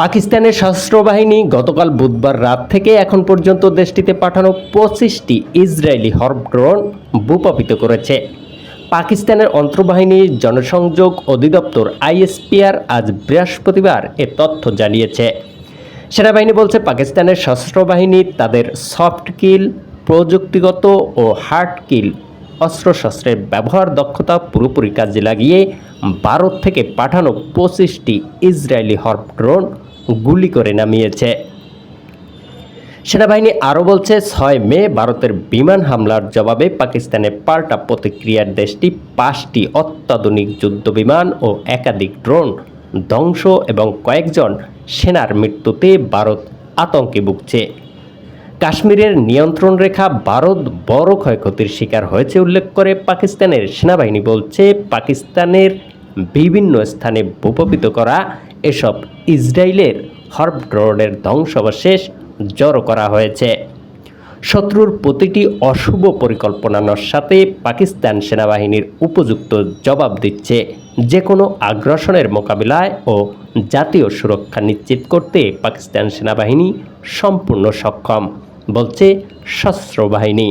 পাকিস্তানের সশস্ত্র বাহিনী গতকাল বুধবার রাত থেকে এখন পর্যন্ত দেশটিতে পাঠানো পঁচিশটি ইসরায়েলি হর্ব ড্রোন ভূপাপিত করেছে। পাকিস্তানের অন্তর্বাহিনী জনসংযোগ অধিদপ্তর আইএসপিআর আজ বৃহস্পতিবার এ তথ্য জানিয়েছে। সেনাবাহিনী বলছে, পাকিস্তানের সশস্ত্র বাহিনী তাদের সফট কিল, প্রযুক্তিগত ও হার্ড কিল অস্ত্রশস্ত্রের ব্যবহার দক্ষতা পুরোপুরি কাজে লাগিয়ে ভারত থেকে পাঠানো পঁচিশটি ইসরায়েলি হর্প ড্রোন গুলি করে নামিয়েছে। সেনাবাহিনী আরও বলছে, ছয় মে ভারতের বিমান হামলার জবাবে পাকিস্তানের পাল্টা প্রতিক্রিয়ার দেশটি পাঁচটি অত্যাধুনিক যুদ্ধবিমান ও একাধিক ড্রোন ধ্বংস এবং কয়েকজন সেনার মৃত্যুতে ভারত আতঙ্কে ভুগছে। কাশ্মীরের নিয়ন্ত্রণ রেখা ভারত বড় ক্ষয়ক্ষতির শিকার হয়েছে উল্লেখ করে পাকিস্তানের সেনাবাহিনী বলছে, পাকিস্তানের বিভিন্ন স্থানে ভূপাপিত করা এসব ইসরায়েলের হর্ব ড্রোনের ধ্বংসাবশেষ জড়ো করা হয়েছে। শত্রুর প্রতিটি অশুভ পরিকল্পনার সাথে পাকিস্তান সেনাবাহিনীর উপযুক্ত জবাব দিচ্ছে। যে কোনো আগ্রাসনের মোকাবিলায় ও জাতীয় সুরক্ষা নিশ্চিত করতে পাকিস্তান সেনাবাহিনী সম্পূর্ণ সক্ষম। বলছে সশস্ত্র বাহিনী